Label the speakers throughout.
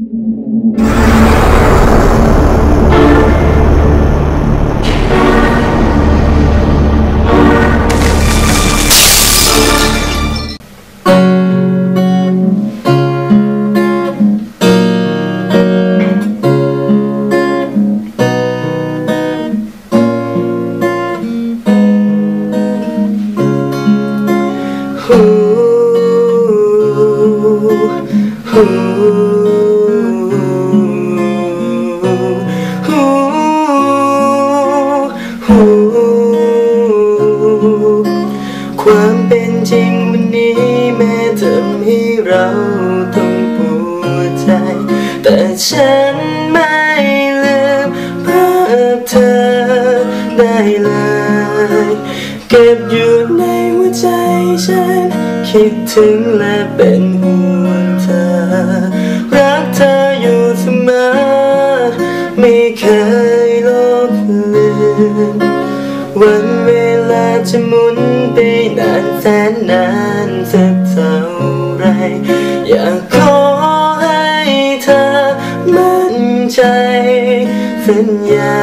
Speaker 1: Thank you. ความเป็นจริงวันนี้แม้ทำให้เราต้องปวดใจ แต่ฉันไม่ลืมภาพเธอได้เลย เก็บอยู่ในหัวใจฉัน คิดถึงและเป็น วันเวลาจะหมุนไปนานแสนนานสักเท่าไร อยากขอให้เธอมั่นใจสัญญา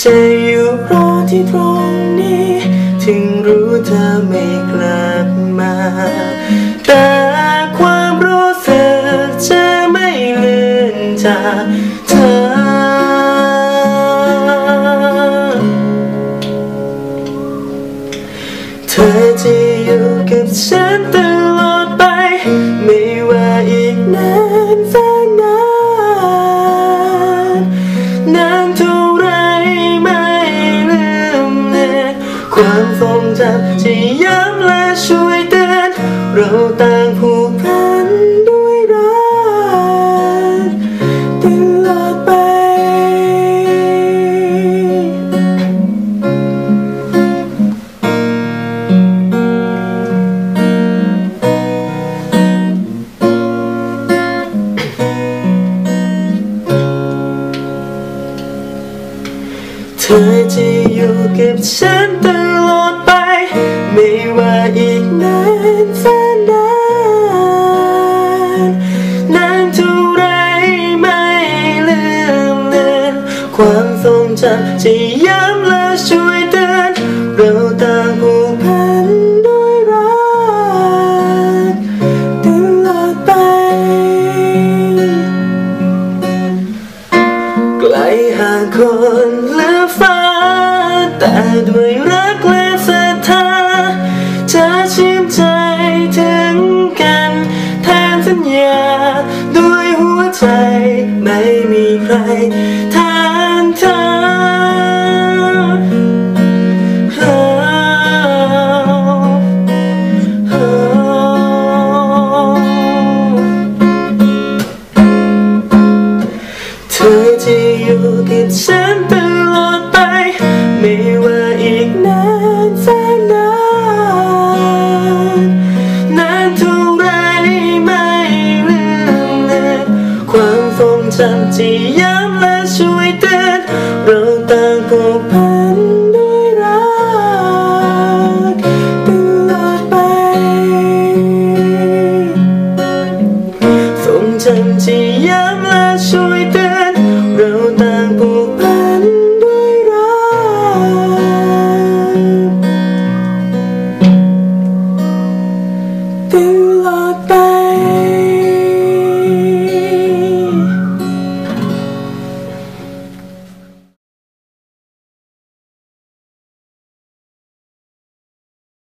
Speaker 1: จะอยู่รอที่ตรงนี้ ถึงรู้เธอไม่กลับมา ความทรงจำที่ย้ำและช่วยเตือนเราต่างผูกพัน ธอจะอยู่กับฉันตลอดไป ไม่ว่าอีกนานแสนนานนานเท่าไรไม่ลืมเลือนความทรงจำจะย้ำ ด้วยรักและศรัทธาจะชื่นใจถึงกันแทนสัญญา ด้วยหัวใจไม่มีใคร ทรงจำที่ย้ำและช่วยเตือนเราต่างผูกพันด้วยรักตลอดไปทรงจำที่ย้ำและช่วยเตือนเราต่างผูกพันด้วยรักตลอดไป